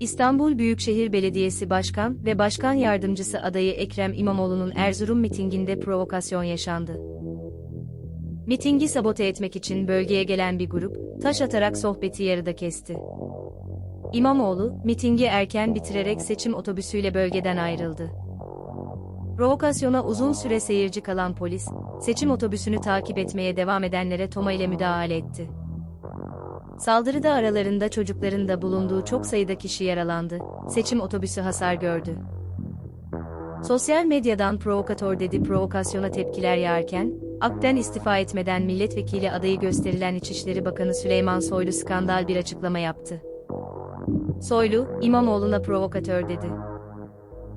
İstanbul Büyükşehir Belediyesi Başkan ve Başkan Yardımcısı adayı Ekrem İmamoğlu'nun Erzurum mitinginde provokasyon yaşandı. Mitingi sabote etmek için bölgeye gelen bir grup, taş atarak sohbeti yarıda kesti. İmamoğlu, mitingi erken bitirerek seçim otobüsüyle bölgeden ayrıldı. Provokasyona uzun süre seyirci kalan polis, seçim otobüsünü takip etmeye devam edenlere toma ile müdahale etti. Saldırıda aralarında çocukların da bulunduğu çok sayıda kişi yaralandı, seçim otobüsü hasar gördü. Sosyal medyadan provokatör dedi provokasyona tepkiler yağarken, AKP'den istifa etmeden milletvekili adayı gösterilen İçişleri Bakanı Süleyman Soylu skandal bir açıklama yaptı. Soylu, İmamoğlu'na provokatör dedi.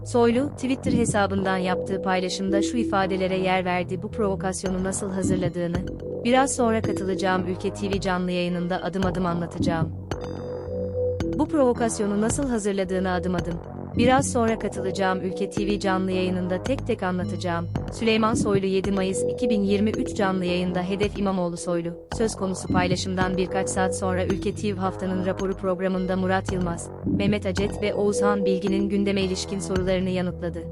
Soylu, Twitter hesabından yaptığı paylaşımda şu ifadelere yer verdi bu provokasyonu nasıl hazırladığını, biraz sonra katılacağım Ülke TV canlı yayınında adım adım anlatacağım. Bu provokasyonu nasıl hazırladığını adım adım, biraz sonra katılacağım Ülke TV canlı yayınında tek tek anlatacağım. Süleyman Soylu 7 Mayıs 2023 canlı yayında Hedef İmamoğlu Soylu, söz konusu paylaşımdan birkaç saat sonra Ülke TV haftanın raporu programında Murat Yılmaz, Mehmet Acet ve Oğuzhan Bilgin'in gündeme ilişkin sorularını yanıtladı.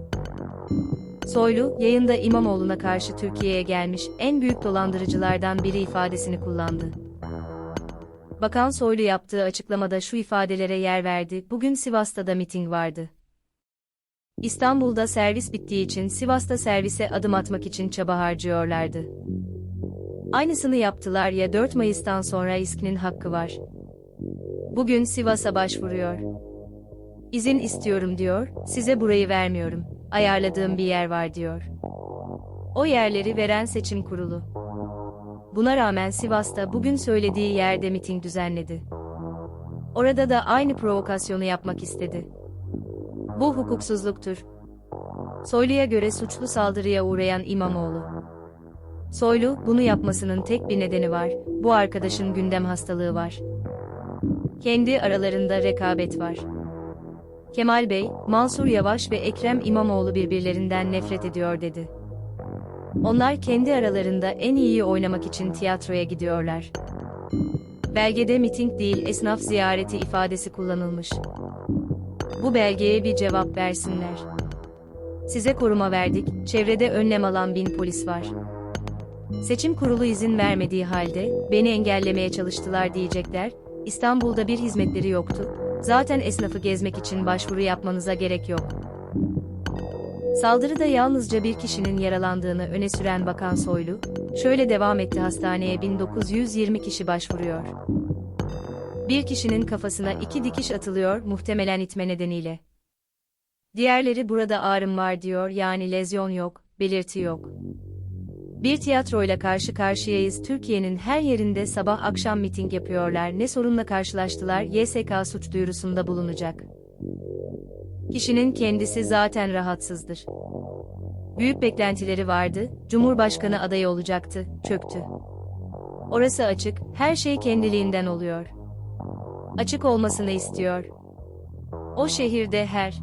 Soylu, yayında İmamoğlu'na karşı Türkiye'ye gelmiş en büyük dolandırıcılardan biri ifadesini kullandı. Bakan Soylu yaptığı açıklamada şu ifadelere yer verdi, bugün Sivas'ta da miting vardı. İstanbul'da servis bittiği için Sivas'ta servise adım atmak için çaba harcıyorlardı. Aynısını yaptılar ya 4 Mayıs'tan sonra İSK'nin hakkı var. Bugün Sivas'a başvuruyor. İzin istiyorum diyor, size burayı vermiyorum, ayarladığım bir yer var diyor. O yerleri veren seçim kurulu. Buna rağmen Sivas'ta bugün söylediği yerde miting düzenledi. Orada da aynı provokasyonu yapmak istedi. Bu hukuksuzluktur. Soylu'ya göre suçlu saldırıya uğrayan İmamoğlu. Soylu, bunu yapmasının tek bir nedeni var, bu arkadaşın gündem hastalığı var. Kendi aralarında rekabet var. Kemal Bey, Mansur Yavaş ve Ekrem İmamoğlu birbirlerinden nefret ediyor dedi. Onlar kendi aralarında en iyi oynamak için tiyatroya gidiyorlar. Belgede miting değil esnaf ziyareti ifadesi kullanılmış. Bu belgeye bir cevap versinler. Size koruma verdik, çevrede önlem alan bin polis var. Seçim kurulu izin vermediği halde, beni engellemeye çalıştılar diyecekler, İstanbul'da bir hizmetleri yoktu, zaten esnafı gezmek için başvuru yapmanıza gerek yok. Saldırıda yalnızca bir kişinin yaralandığını öne süren Bakan Soylu, şöyle devam etti hastaneye 1920 kişi başvuruyor. Bir kişinin kafasına iki dikiş atılıyor muhtemelen itme nedeniyle. Diğerleri burada ağrım var diyor yani lezyon yok, belirti yok. Bir tiyatroyla karşı karşıyayız Türkiye'nin her yerinde sabah akşam miting yapıyorlar ne sorunla karşılaştılar YSK suç duyurusunda bulunacak. Kişinin kendisi zaten rahatsızdır. Büyük beklentileri vardı, Cumhurbaşkanı adayı olacaktı, çöktü. Orası açık, her şey kendiliğinden oluyor. Açık olmasını istiyor. O şehirde her